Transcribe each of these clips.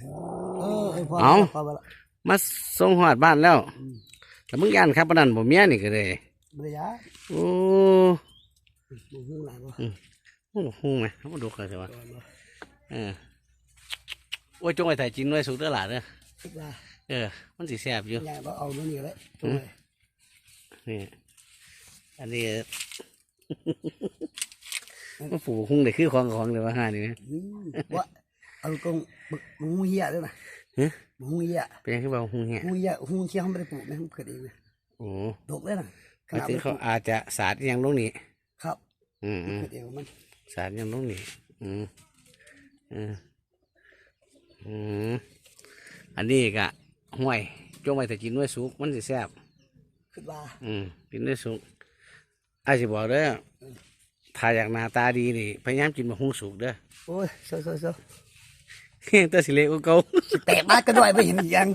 เออไอ้พ่อเอาพ่อบ่ละมาส่งหอดบ้านแล้วแต่มึงยันครับปานนันบ่เมียนี่ก็เลยบ่ได้ยาโอ้บ่ฮู้หลายบ่โหฮู้ไหมเขามาดูกันสิวะเออโอ้ยจงไว้ถ่ายจินไว้สุกเด้อหล่ะเด้อคิดว่าเออ มันสิแซ่บอยู่ยายบ่เอามื้อนี้เลยนี่อันนี้มันฝูหุ้งเลยคือของของเลยว่าห้านี่นะอืมว่า เอากงบึกมึงฮู้เหี้ยด้วยนะฮะมึงฮู้เหี้ยเป็นยังไงบ้างหุ้งเงี้ยฮู้เหี้ยฮู้เชี่ยเขาไม่ได้ปลูกนะมันเกิดเองนะโอ้ดกเลยนะขหมายนาดถึงไม่ปเขาลูกอาจจะสาดอยังลงนี่ครับอืมอืมเกิดเองของมันสารยังลงนี่อืมอืมอืมอันนี้กะห้วยจงไว้แต่กินด้วยสุกมันสิแซ่บคิดว่าอืมกินด้วยสุกไอ้ายสิบอกเด้อถ้าอยากหน้าตาดีนี่พยายามกินมาหุ้งสุกเด้อโอ้ยโซ่โซ่โซ่ แต่สิเละกว่าเก่าสิแตกมากก็ด้วยไม่เห็นอีกอยัง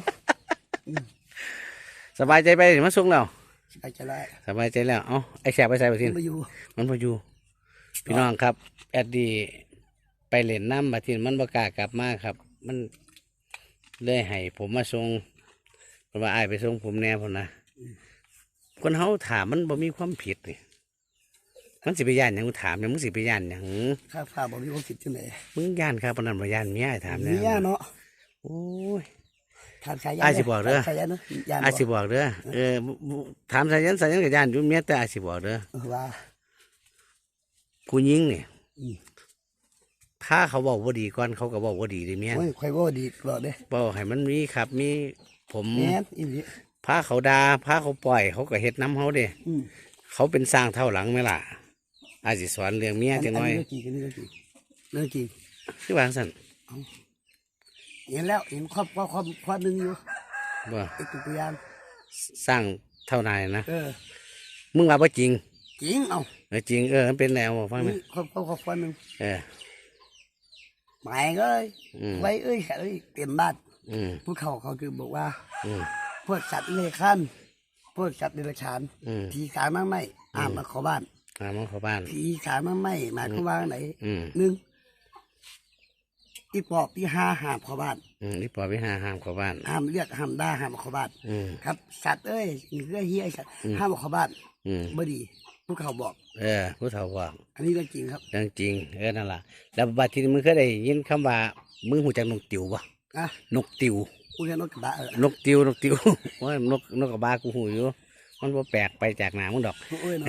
สบายใจไปเห็นมันสุกแล้วสิไปจะได้สบายใจแล้วเอาไอ้แสบไปใส่ไปสิมาอยู่มันพออยู่พี่น้องครับ แอดดีไปเล่นน้ำมาทีมันประกล้ากลับมาครับ มันเลยให้ผมมาส่งเพราะว่าไอ้ายไปส่งผมแน่พนนะคนเฮาถามมันบ่มีความผิดนี่ มันสิไปย่านหยังกูถามเนี่ยมึงสิไปย่านหยังข้าพาบอกมีความผิดที่ไหนมึงย่านครับปานนั้นบ่ย่านเมียไอ้ถามแน่เนี่ยเนาะโอ้ย ทานชายยันอ้ายสิบอกเด้อ ทานชายยันเนาะยันไอ้ายสิบอกเด้อเออบ่ถามสายันสายันกับย่านอยู่เมียแต่ไอ้ายสิบอกเด้อเออว่า ผู้หญิงเนี่ยอืม ถ้าเขาบอกว่าดีก่อนเขาก็บอกว่าดีเลยเมียโอ้ยข่อยว่าดีตลอดเด้บอกให้มันมีครับมีผมแม่นอีหลีพาเขาดาพาเขาปล่อย เขาก็เฮ็ดน้ำเขาเด้อืมเขาเป็นสร้างเท่าหลังไหมล่ะ อาจสิสอนเรื่องเมียจังน้อยเรื่องจริงอันนี้เรื่องจริงเรื่องจริงคือวางสั่นเห็นแล้วเห็นครอบครอบครอบครอบหนึ่งอยู่ว่าไอ้ตัวอย่างสร้างเท่านายนะเออมึงว่าบ่จริง จริงเอาเออจริงเออมันเป็นแนวบอกฟังหนะครอบครอบครอบครอบหนึ่งเออหมายก็เลยอืมไว้เอ้ยเอ้ยเต็มบ้านอืมผู้เขาเขาคือบอกว่าอืมพวกสัตว์เลื้อยคลานพวกสัตว์เดรัจฉานอืมผีขามาไม่อ่ามมาขอบ้าน มามาเข้าบ้าน ผีขามาไม่หมายความว่าไหนอืม หนึ่งอีปอบที่ห้าห้ามขอบ้านอืมนี่ปล่อยไปหาห้ามเข้าบ้าน ห้ามเรียกห้ามด่าห้ามขอบ้านอืม ครับ สัตว์เอ้ยนี่คือเฮียไอ้สัตว์ห้ามขอบ้านอืม บ่ดีผู้เขาบอก เออ ผู้เฒ่าบอกอันนี้เรื่องจริงครับเรื่องจริง เออ นั่นล่ะ แล้วบัดทีนี้มึงเคยได้ยินคำว่า มึงหูจักนกติวบ่อะนกติว กูจะนกกระบะเออนกติวนกติว ว่านกนกกระบากูหูอยู่ มันบ่แปลกไปจากหนามึงดอก โอ้ยเนาะ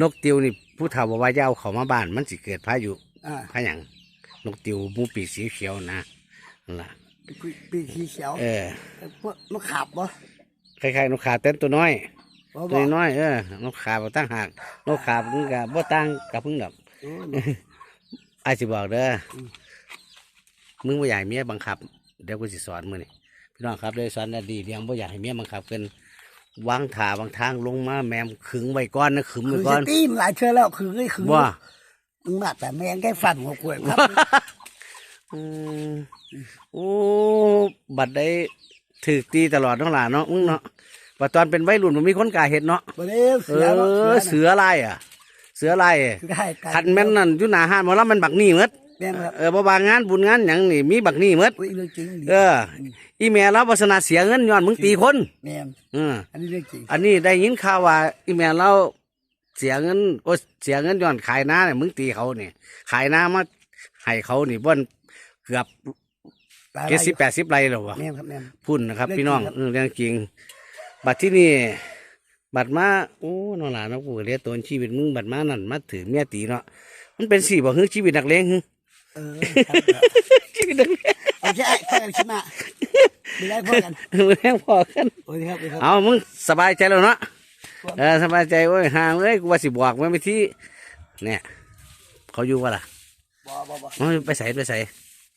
นกติวนี่ผู้เฒ่าบอกว่าจะเอาเขามาบ้าน มันสิเกิดพายุอ่าพาหยังนกติวหมูปีกสีเขียวนะนั่นล่ะปีปีสีเขียวเออพวกนกขาบบ่คล้ายๆนกขาเต้นตัวน้อยบ่ตัวน้อยเออนกขาบ่ตั้งหากนกขาบมึงก็บ่ตั้งกับพึ่งดอก โอ้ยไอ้ายสิบอกเด้ออม มึงบ่อยากให้เมียบังคับ เดี๋ยวกูสิสอนมึงนี่พี่น้องครับเลยสอนได้ดีเลี้ยงบ่อยากให้เมียบังคับเกิน วางถาบางทางลงมาแมมขึงไว้ก่อนนะขึงคืไว้อก่อจะนตีมหลายเชื่อแล้วคือไอ้คือว่ามึงมาแต่แมงแค่ฟันหัวกล้วยครับ อืมโอ้บัดได้ถือตีตลอดน้องหลานเนาะมึงเนาะว่าตอนเป็นวัยรุ่นมันมีคนกล้าเห็ดเนาะบ่ได้เอเสือเนาะอเสืเสืออลายอะ เสือลายคือได้การคันแม่นนั่นอยู่หน้าห้านหมอลำมันบักนี่หมด แม่นครับเออบ่บางงานบุญงานหยังนี่มีบักนี่หมด อุ้ยเรื่องจริงดิเออ อีแม่เราวาสนาเสียเงินย้อนมึงตีคนแม่นเอออันนี้เรื่องจริงอันนี้ได้ยินข่าวว่า อีแม่เราเสียเงินโอ้เสียเงินย้อนขายนาเนี่ยมึงตีเขาเนี่ยขายนามาให้เขานี่บ่นเกือบหลายเจ็ดสิบแปดสิบไรหรอวะ แม่นครับแม่น พุ่นนะครับเรื่องพี่น้องจริงครับเออเรื่องจริง บัตรที่นี่ บัตรมาโอ้น้องหลานนะกูเรียกตัวชีวิตมึงบัตรมานั่นมาถือเมียตีเนาะมันเป็นสี่บ่ฮึชีวิตนักเลงฮึ เออครับครับชีวิตนักเลงเอาใช่พ่อกันชิมาไม่ได้พ่อกันแม่งพอกันโอ้ยครับโอ้ยครับเอามึงสบายใจแล้วเนาะเออสบายใจเว้ยห่างเอ้ยกูว่าสิบอกไว้ไม่ที่เนี่ยเขาอยู่วะล่ะบ่บ่บ่มันไปใส่ไปใส่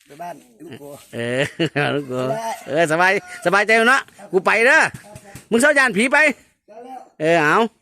ไปบ้านลูกโกเออลูกกูเออสบายสบายใจแล้วเนาะกูไปเด้อมึงเศร้ายานผีไปแล้วแล้วเออเอาอื